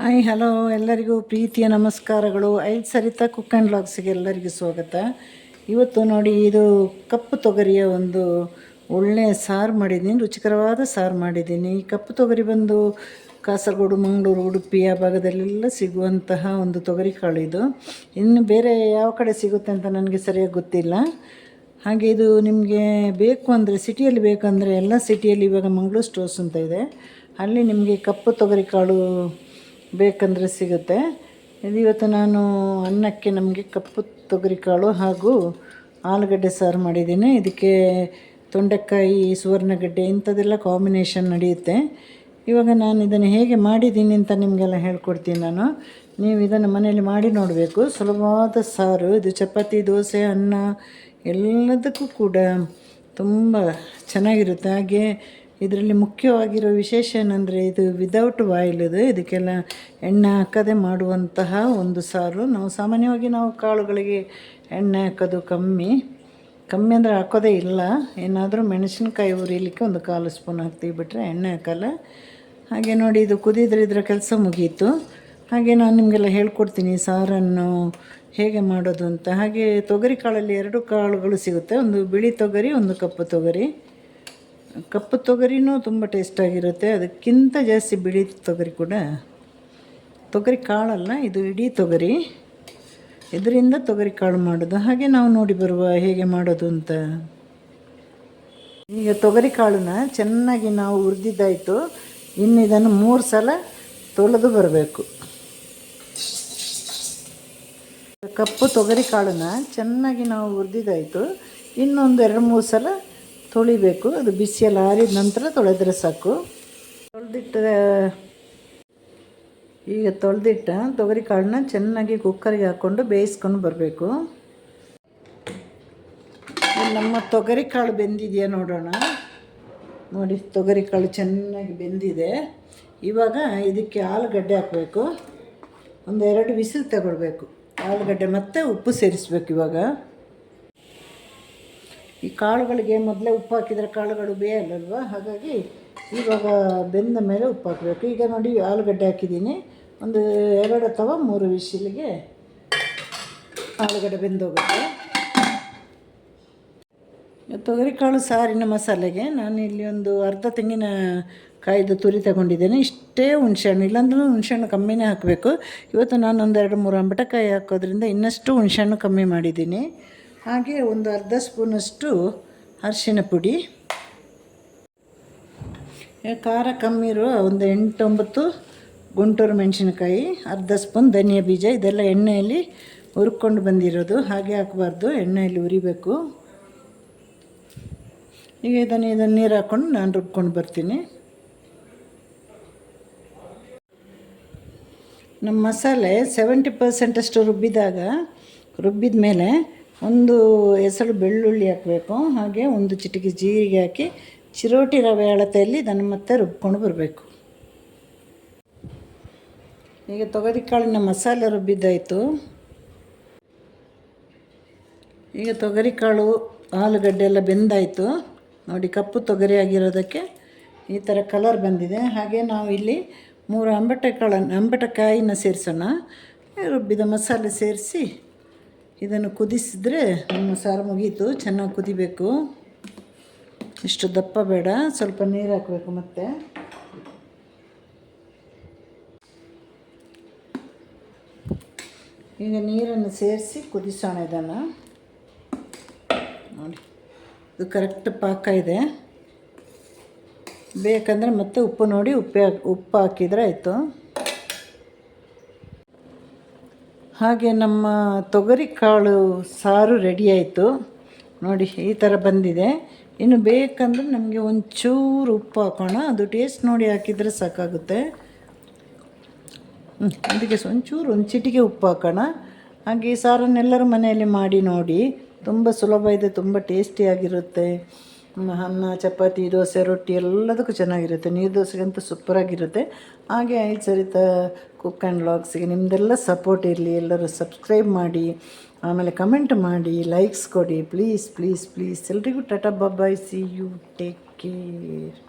Hi hello ಎಲ್ಲರಿಗೂ ಪ್ರೀತಿಯ ನಮಸ್ಕಾರಗಳು. ಐದು ಸರಿತಾ ಕುಕ್ ಆ್ಯಂಡ್ ಲಾಗ್ಸಿಗೆ ಎಲ್ಲರಿಗೂ ಸ್ವಾಗತ. ಇವತ್ತು ನೋಡಿ ಇದು ಕಪ್ಪು ತೊಗರಿಯ ಒಂದು ಒಳ್ಳೆಯ ಸಾರು ಮಾಡಿದ್ದೀನಿ. ರುಚಿಕರವಾದ ಸಾರು ಮಾಡಿದ್ದೀನಿ. ಈ ಕಪ್ಪು ತೊಗರಿ ಬಂದು ಕಾಸರಗೋಡು, ಮಂಗಳೂರು, ಉಡುಪಿ ಆ ಭಾಗದಲ್ಲೆಲ್ಲ ಸಿಗುವಂತಹ ಒಂದು ತೊಗರಿ ಕಾಳು ಇದು. ಇನ್ನು ಬೇರೆ ಯಾವ ಕಡೆ ಸಿಗುತ್ತೆ ಅಂತ ನನಗೆ ಸರಿಯಾಗಿ ಗೊತ್ತಿಲ್ಲ. ಹಾಗೆ ಇದು ನಿಮಗೆ ಬೇಕು ಅಂದರೆ, ಸಿಟಿಯಲ್ಲಿ ಬೇಕಂದರೆ ಎಲ್ಲ ಸಿಟಿಯಲ್ಲಿ ಇವಾಗ ಮಂಗಳೂರು ಸ್ಟೋರ್ಸ್ ಅಂತ ಇದೆ. ಅಲ್ಲಿ ನಿಮಗೆ ಕಪ್ಪು ತೊಗರಿ ಕಾಳು ಬೇಕಂದರೆ ಸಿಗುತ್ತೆ. ಇವತ್ತು ನಾನು ಅನ್ನಕ್ಕೆ ನಮಗೆ ಕಪ್ಪು ತೊಗರಿ ಕಾಳು ಹಾಗೂ ಆಲೂಗಡ್ಡೆ ಸಾರು ಮಾಡಿದ್ದೀನಿ. ಇದಕ್ಕೆ ತೊಂಡೆಕಾಯಿ, ಸುವರ್ಣಗಡ್ಡೆ ಇಂಥದ್ದೆಲ್ಲ ಕಾಂಬಿನೇಷನ್ ನಡೆಯುತ್ತೆ. ಇವಾಗ ನಾನು ಇದನ್ನು ಹೇಗೆ ಮಾಡಿದ್ದೀನಿ ಅಂತ ನಿಮಗೆಲ್ಲ ಹೇಳ್ಕೊಡ್ತೀನಿ ನಾನು. ನೀವು ಇದನ್ನು ಮನೆಯಲ್ಲಿ ಮಾಡಿ ನೋಡಬೇಕು. ಸುಲಭವಾದ ಸಾರು, ಇದು ಚಪಾತಿ, ದೋಸೆ, ಅನ್ನ ಎಲ್ಲದಕ್ಕೂ ಕೂಡ ತುಂಬ ಚೆನ್ನಾಗಿರುತ್ತೆ. ಹಾಗೆ ಇದರಲ್ಲಿ ಮುಖ್ಯವಾಗಿರೋ ವಿಶೇಷ ಏನಂದರೆ ಇದು ವಿದೌಟ್ ಬಾಯ್ಲ್ ಇದು ಇದಕ್ಕೆಲ್ಲ ಎಣ್ಣೆ ಹಾಕದೆ ಮಾಡುವಂತಹ ಒಂದು ಸಾರು. ನಾವು ಸಾಮಾನ್ಯವಾಗಿ ನಾವು ಕಾಳುಗಳಿಗೆ ಎಣ್ಣೆ ಹಾಕೋದು ಕಮ್ಮಿ. ಕಮ್ಮಿ ಅಂದರೆ ಹಾಕೋದೇ ಇಲ್ಲ. ಏನಾದರೂ ಮೆಣಸಿನ್ಕಾಯಿ ಉರಿಲಿಕ್ಕೆ ಒಂದು ಕಾಲು ಸ್ಪೂನ್ ಹಾಕ್ತೀವಿ ಬಿಟ್ಟರೆ ಎಣ್ಣೆ ಹಾಕಲ್ಲ. ಹಾಗೆ ನೋಡಿ, ಇದು ಕುದಿದ್ರೆ ಇದರ ಕೆಲಸ ಮುಗೀತು. ಹಾಗೆ ನಾನು ನಿಮಗೆಲ್ಲ ಹೇಳ್ಕೊಡ್ತೀನಿ ಸಾರನ್ನು ಹೇಗೆ ಮಾಡೋದು ಅಂತ. ಹಾಗೆ ತೊಗರಿ ಕಾಳಲ್ಲಿ ಎರಡು ಕಾಳುಗಳು ಸಿಗುತ್ತೆ. ಒಂದು ಬಿಳಿ ತೊಗರಿ, ಒಂದು ಕಪ್ಪು ತೊಗರಿ. ಕಪ್ಪು ತೊಗರಿನೂ ತುಂಬ ಟೇಸ್ಟಾಗಿರುತ್ತೆ ಅದಕ್ಕಿಂತ ಜಾಸ್ತಿ ಬಿಳಿ ತೊಗರಿ ಕೂಡ. ತೊಗರಿ ಕಾಳಲ್ಲ, ಇದು ಇಡೀ ತೊಗರಿ. ಇದರಿಂದ ತೊಗರಿ ಕಾಳು ಮಾಡೋದು. ಹಾಗೆ ನಾವು ನೋಡಿ ಬರುವ ಹೇಗೆ ಮಾಡೋದು ಅಂತ. ಈಗ ತೊಗರಿ ಕಾಳನ್ನ ಚೆನ್ನಾಗಿ ನಾವು ಹುರಿದಿದ್ದಾಯಿತು. ಇನ್ನು ಇದನ್ನು ಮೂರು ಸಲ ತೊಳೆದು ಬರಬೇಕು. ಕಪ್ಪು ತೊಗರಿ ಕಾಳನ್ನ ಚೆನ್ನಾಗಿ ನಾವು ಹುರಿದಿದ್ದಾಯಿತು. ಇನ್ನೊಂದು ಎರಡು ಮೂರು ಸಲ ತೊಳಿಬೇಕು. ಅದು ಬಿಸಿಯಲ್ಲಿ ಆರಿದ ನಂತರ ತೊಳೆದ್ರೆ ಸಾಕು. ತೊಳೆದಿಟ್ಟ, ಈಗ ತೊಳೆದಿಟ್ಟ ತೊಗರಿ ಕಾಳನ್ನ ಚೆನ್ನಾಗಿ ಕುಕ್ಕರಿಗೆ ಹಾಕ್ಕೊಂಡು ಬೇಯಿಸ್ಕೊಂಡು ಬರಬೇಕು. ನಮ್ಮ ತೊಗರಿ ಕಾಳು ಬೆಂದಿದೆಯಾ ನೋಡೋಣ. ನೋಡಿ ತೊಗರಿ ಕಾಳು ಚೆನ್ನಾಗಿ ಬೆಂದಿದೆ. ಇವಾಗ ಇದಕ್ಕೆ ಆಲೂಗಡ್ಡೆ ಹಾಕಬೇಕು. ಒಂದು ಎರಡು ವಿಸಿಲ್ ತಗೊಳ್ಬೇಕು. ಆಲೂಗಡ್ಡೆ ಮತ್ತು ಉಪ್ಪು ಸೇರಿಸ್ಬೇಕು ಇವಾಗ. ಈ ಕಾಳುಗಳಿಗೆ ಮೊದಲೇ ಉಪ್ಪು ಹಾಕಿದರೆ ಕಾಳುಗಳು ಬೇಯಲ್ಲಲ್ವ? ಹಾಗಾಗಿ ಇವಾಗ ಬೆಂದ ಮೇಲೆ ಉಪ್ಪು ಹಾಕಬೇಕು. ಈಗ ನೋಡಿ ಆಲೂಗಡ್ಡೆ ಹಾಕಿದ್ದೀನಿ. ಒಂದು ಎರಡು ಅಥವಾ ಮೂರು ವಿಶಿಲಿಗೆ ಆಲೂಗಡ್ಡೆ ಬೆಂದೋಗುತ್ತೆ. ತೊಗರಿಕಾಳು ಸಾರಿನ ಮಸಾಲೆಗೆ ನಾನು ಇಲ್ಲಿ ಒಂದು ಅರ್ಧ ತೆಂಗಿನ ಕಾಯ್ದು ತುರಿ ತಗೊಂಡಿದ್ದೇನೆ. ಇಷ್ಟೇ ಹುಣ್ಸೆಹಣ್ಣು, ಇಲ್ಲಾಂದ್ರೂ ಹುಣ್ಸೆಹಣ್ಣು ಕಮ್ಮಿನೇ ಹಾಕಬೇಕು. ಇವತ್ತು ನಾನು ಒಂದೆರಡು ಮೂರು ಅಂಬಟಕಾಯಿ ಹಾಕೋದ್ರಿಂದ ಇನ್ನಷ್ಟು ಹುಣ್ಸೆಹಣ್ಣು ಕಮ್ಮಿ ಮಾಡಿದ್ದೀನಿ. ಹಾಗೆ ಒಂದು ಅರ್ಧ ಸ್ಪೂನಷ್ಟು ಅರಿಶಿನ ಪುಡಿ. ಖಾರ ಕಮ್ಮಿ ಇರೋ ಒಂದು ಎಂಟೊಂಬತ್ತು ಗುಂಟೂರು ಮೆಣಸಿನಕಾಯಿ, ಅರ್ಧ ಸ್ಪೂನ್ ಧನಿಯಾ ಬೀಜ, ಇದೆಲ್ಲ ಎಣ್ಣೆಯಲ್ಲಿ ಹುರ್ಕೊಂಡು ಬಂದಿರೋದು. ಹಾಗೆ ಹಾಕಬಾರ್ದು, ಎಣ್ಣೆಯಲ್ಲಿ ಹುರಿಬೇಕು. ಈಗ ಇದನ್ನು ಇದನ್ನು ನೀರು ಹಾಕ್ಕೊಂಡು ನಾನು ರುಬ್ಕೊಂಡು ಬರ್ತೀನಿ. ನಮ್ಮ ಮಸಾಲೆ ಸೆವೆಂಟಿ ಪರ್ಸೆಂಟಷ್ಟು ರುಬ್ಬಿದಾಗ ರುಬ್ಬಿದ ಮೇಲೆ ಒಂದು ಹೆಸರು ಬೆಳ್ಳುಳ್ಳಿ ಹಾಕಬೇಕು. ಹಾಗೆ ಒಂದು ಚಿಟಿಕೆ ಜೀರಿಗೆ ಹಾಕಿ ಚಿರೋಟಿ ರವೆ ಅಳತೆಯಲ್ಲಿ ಇದನ್ನು ಮತ್ತೆ ರುಬ್ಕೊಂಡು ಬರಬೇಕು. ಈಗ ತೊಗರಿ ಕಾಳಿನ ಮಸಾಲೆ ರುಬ್ಬಿದ್ದಾಯಿತು. ಈಗ ತೊಗರಿ ಕಾಳು, ಆಲೂಗಡ್ಡೆ ಎಲ್ಲ ಬೆಂದಾಯಿತು. ನೋಡಿ ಕಪ್ಪು ತೊಗರಿ ಆಗಿರೋದಕ್ಕೆ ಈ ಥರ ಕಲರ್ ಬಂದಿದೆ. ಹಾಗೆ ನಾವು ಇಲ್ಲಿ ಮೂರು ಅಂಬಟೆ ಕಾಳನ್ನು ಅಂಬಟಕಾಯಿನ ಸೇರಿಸೋಣ. ರುಬ್ಬಿದ ಮಸಾಲೆ ಸೇರಿಸಿ ಇದನ್ನು ಕುದಿಸಿದ್ರೆ ನಮ್ಮ ಸಾರು ಮುಗೀತು, ಚೆನ್ನಾಗಿ ಕುದಿಬೇಕು. ಇಷ್ಟು ದಪ್ಪ ಬೇಡ, ಸ್ವಲ್ಪ ನೀರು ಹಾಕಬೇಕು ಮತ್ತೆ. ಈಗ ನೀರನ್ನು ಸೇರಿಸಿ ಕುದಿಸೋಣ ಇದನ್ನು. ನೋಡಿ, ಇದು ಕರೆಕ್ಟ್ ಪಾಕ ಇದೆ. ಬೇಕಂದರೆ ಮತ್ತೆ ಉಪ್ಪು ನೋಡಿ, ಉಪ್ಪು ಉಪ್ಪು ಹಾಕಿದರೆ ಆಯಿತು. ಹಾಗೆ ನಮ್ಮ ತೊಗರಿ ಕಾಳು ಸಾರು ರೆಡಿ ಆಯಿತು. ನೋಡಿ, ಈ ಥರ ಬಂದಿದೆ. ಇನ್ನು ಬೇಕಂದ್ರೆ ನಮಗೆ ಒಂಚೂರು ಉಪ್ಪು ಹಾಕೋಣ. ಅದು ಟೇಸ್ಟ್ ನೋಡಿ ಹಾಕಿದರೆ ಸಾಕಾಗುತ್ತೆ. ಅದಕ್ಕೆ ಒಂಚೂರು, ಒಂದು ಚಿಟಿಕೆ ಉಪ್ಪು ಹಾಕೋಣ. ಹಾಗೆ ಈ ಸಾರನ್ನೆಲ್ಲರೂ ಮನೆಯಲ್ಲಿ ಮಾಡಿ ನೋಡಿ. ತುಂಬ ಸುಲಭ ಇದೆ, ತುಂಬ ಟೇಸ್ಟಿಯಾಗಿರುತ್ತೆ ಅನ್ನ, ಚಪಾತಿ, ದೋಸೆ, ರೊಟ್ಟಿ ಎಲ್ಲದಕ್ಕೂ ಚೆನ್ನಾಗಿರುತ್ತೆ. ನೀರು ದೋಸೆಗಂತೂ ಸೂಪರಾಗಿರುತ್ತೆ. ಹಾಗೆ ಐದು ಸರಿತ ಕುಕ್ ಆ್ಯಂಡ್ ಲಾಗ್ಸಿಗೆ ನಿಮ್ಮದೆಲ್ಲ ಸಪೋರ್ಟ್ ಇರಲಿ, ಎಲ್ಲರೂ ಸಬ್ಸ್ಕ್ರೈಬ್ ಮಾಡಿ, ಆಮೇಲೆ ಕಮೆಂಟ್ ಮಾಡಿ ಲೈಕ್ಸ್ ಕೊಡಿ. ಪ್ಲೀಸ್ ಪ್ಲೀಸ್ ಪ್ಲೀಸ್ ಎಲ್ರಿಗೂ ta-ta bye see you take care